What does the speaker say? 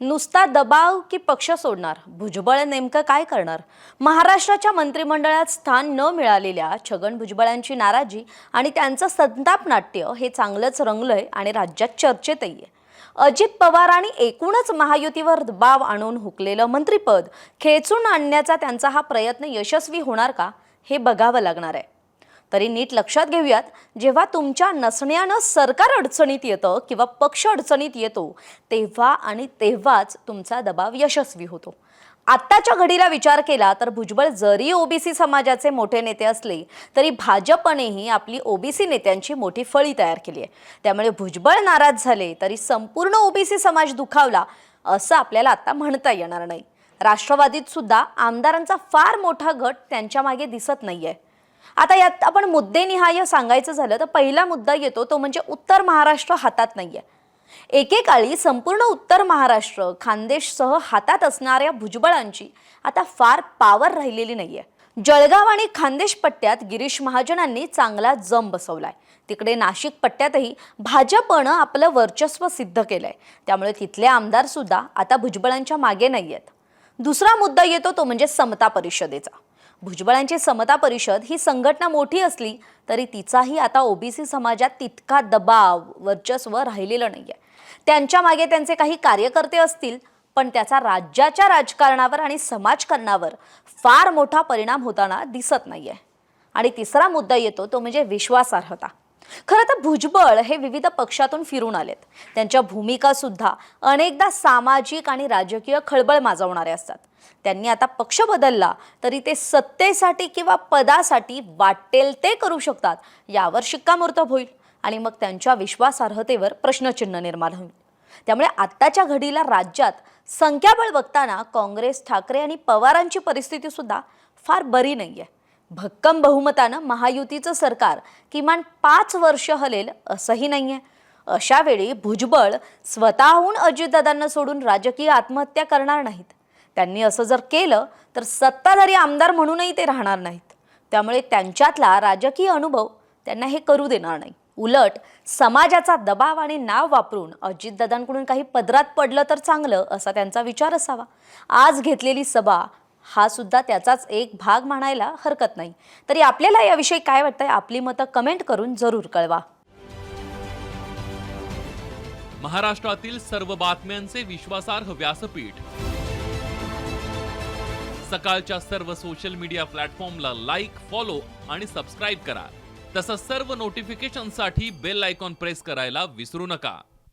नुसता दबाव की पक्ष सोडणार? भुजबळ नेमकं काय करणार? महाराष्ट्राच्या मंत्रिमंडळात स्थान न मिळालेल्या छगन भुजबळांची नाराजी आणि त्यांचं संताप नाट्य हे चांगलंच रंगलंय आणि राज्यात चर्चेतही आहे. अजित पवार आणि एकूणच महायुतीवर दबाव आणून हुकलेलं मंत्रिपद खेचून आणण्याचा त्यांचा हा प्रयत्न यशस्वी होणार का? हे बघावं लागणार आहे. तरी नीट लक्षात घेऊयात जेव्हा तुमच्या नसण्यानं सरकार अडचणीत येतं किंवा पक्ष अडचणीत येतो तेव्हा आणि तेव्हाच तुमचा दबाव यशस्वी होतो. आत्ताच्या घडीला विचार केला तर भुजबळ जरी ओबीसी समाजाचे मोठे नेते असले तरी भाजपनेही आपली ओबीसी नेत्यांची मोठी फळी तयार केली आहे. त्यामुळे भुजबळ नाराज झाले तरी संपूर्ण ओबीसी समाज दुखावला असं आपल्याला आता म्हणता येणार नाही. राष्ट्रवादीत सुद्धा आमदारांचा फार मोठा गट त्यांच्या मागे दिसत नाहीये. आता यात आपण मुद्देनिहाय सांगायचं झालं तर पहिला मुद्दा येतो तो म्हणजे उत्तर महाराष्ट्र हातात नाहीये. एकेकाळी संपूर्ण उत्तर महाराष्ट्र खानदेशसह हातात असणाऱ्या भुजबळांची आता फार पावर राहिलेली नाहीये. जळगाव आणि खानदेश पट्ट्यात गिरीश महाजनांनी चांगला जम बसवलाय. तिकडे नाशिक पट्ट्यातही भाजपनं आपलं वर्चस्व सिद्ध केलंय. त्यामुळे तिथले आमदार सुद्धा आता भुजबळांच्या मागे नाहीयेत. दुसरा मुद्दा येतो तो म्हणजे समता परिषदेचा. भुजबळांची समता परिषद ही संघटना मोठी असली तरी तिचाही आता ओबीसी समाजात तितका दबाव वर्चस्व राहिलेलं आहे त्यांच्या मागे त्यांचे काही कार्यकर्ते असतील पण त्याचा राज्याच्या राजकारणावर आणि समाजकारणावर फार मोठा परिणाम होताना दिसत नाही आहे आणि तिसरा मुद्दा येतो तो म्हणजे विश्वासार्हता. खरं तर भुजबळ हे विविध पक्षातून फिरून आलेत. त्यांच्या भूमिका सुद्धा अनेकदा सामाजिक आणि राजकीय खळबळ माजवणारे असतात. त्यांनी आता पक्ष बदलला तरी ते सत्तेसाठी किंवा पदासाठी वाटेल ते करू शकतात यावर शिक्कामोर्तब होईल आणि मग त्यांच्या विश्वासार्हतेवर प्रश्नचिन्ह निर्माण होईल. त्यामुळे आत्ताच्या घडीला राज्यात संख्याबळ बघताना काँग्रेस ठाकरे आणि पवारांची परिस्थिती सुद्धा फार बरी नाहीये. भक्कम बहुमतानं महायुतीचं सरकार किमान पाच वर्ष हलेल असंही नाही अशा वेळी भुजबळ स्वतःहून अजितदादांना सोडून राजकीय आत्महत्या करणार नाहीत. त्यांनी असं जर केलं तर सत्ताधारी आमदार म्हणूनही ते राहणार नाहीत. त्यामुळे त्यांच्यातला राजकीय अनुभव त्यांना हे करू देणार नाही. उलट समाजाचा दबाव आणि नाव वापरून अजितदादांकडून काही पदरात पडलं तर चांगलं असा त्यांचा विचार असावा. आज घेतलेली सभा हा सुद्धा त्याचाच एक भाग म्हणायला हरकत नाही. तरी आपल्याला याविषयी काय वाटतंय? आपली मतं कमेंट करून जरूर कळवा. महाराष्ट्रातील सर्व बातम्यांचे विश्वासार्ह व्यासपीठ. सकाळच्या सर्व सोशल मीडिया प्लॅटफॉर्मला लाईक फॉलो आणि सबस्क्राईब करा. तसंच सर्व नोटिफिकेशनसाठी बेल आयकॉन प्रेस करायला विसरू नका.